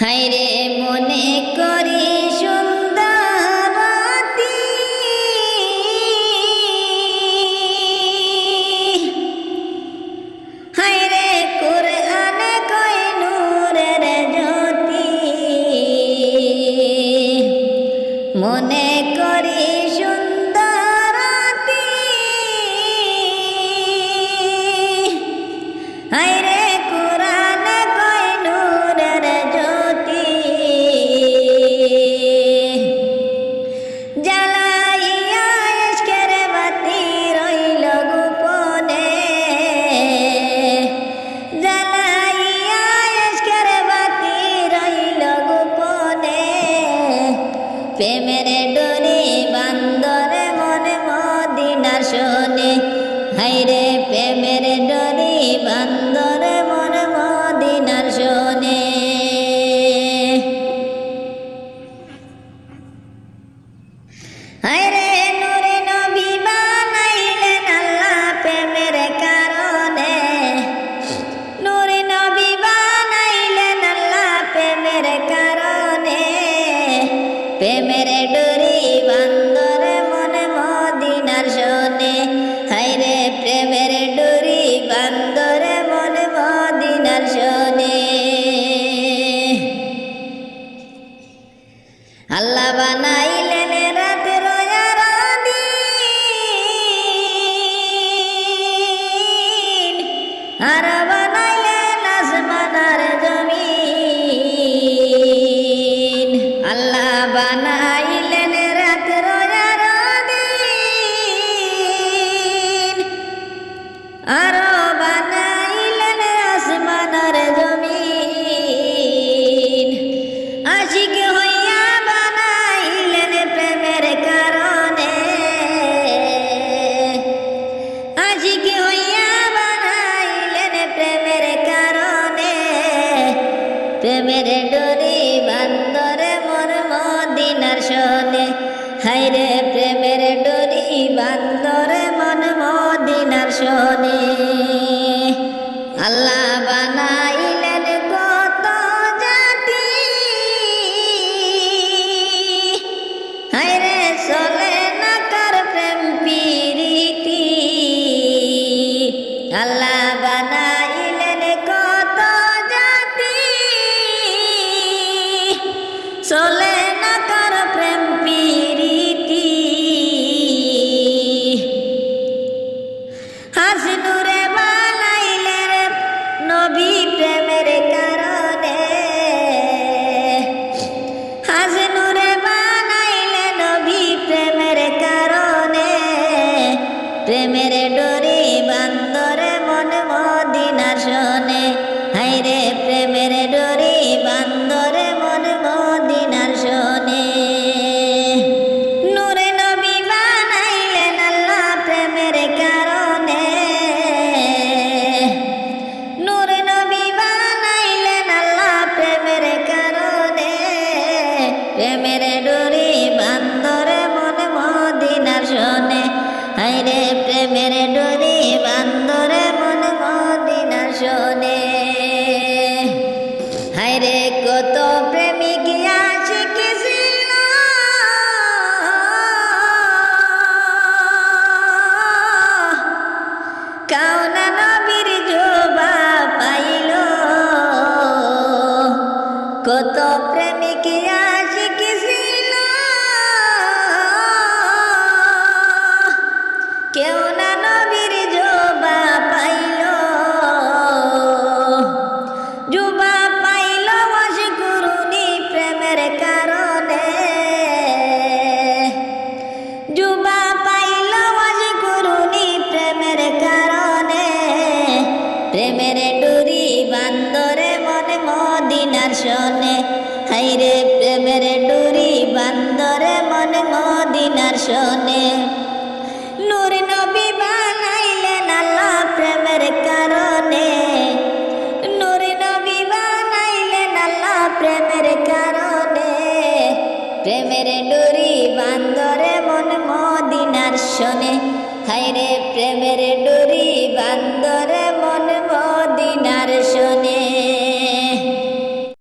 হাইরে মনে করি সুন্দরতী হাইরে কুরআনে কই নূরের জ্যোতি। মনে করি প্রেমের প্রেমের ডোরি আরও বানাইলেন আসমান আর জমিন। আশিক হইয়া বানাইলেন প্রেমের কারণে। আশিক হইয়া বানাইলেন প্রেমের কারণে। প্রেমের ডোরি আল্লাহ বানাইলেন প্রেমের ডোরে বান্দরে মন মদিনার হাইরে প্রেমের ডোরি বান্দরে মন মদিনার শোনে। হাইরে কত প্রেমিক কত প্রেমিক ডুরি বান্দরে মনে মদিনার শোনে। নূর নবী বানাইলেন আল্লাহ প্রেমের কারণে। নূর নবী বানাইলেন আল্লাহ প্রেমের কারণে। প্রেমের ডুরি বান্দরে মন মদিনার শোনে। হাইরে প্রেমের ডুরি বান্দরে মন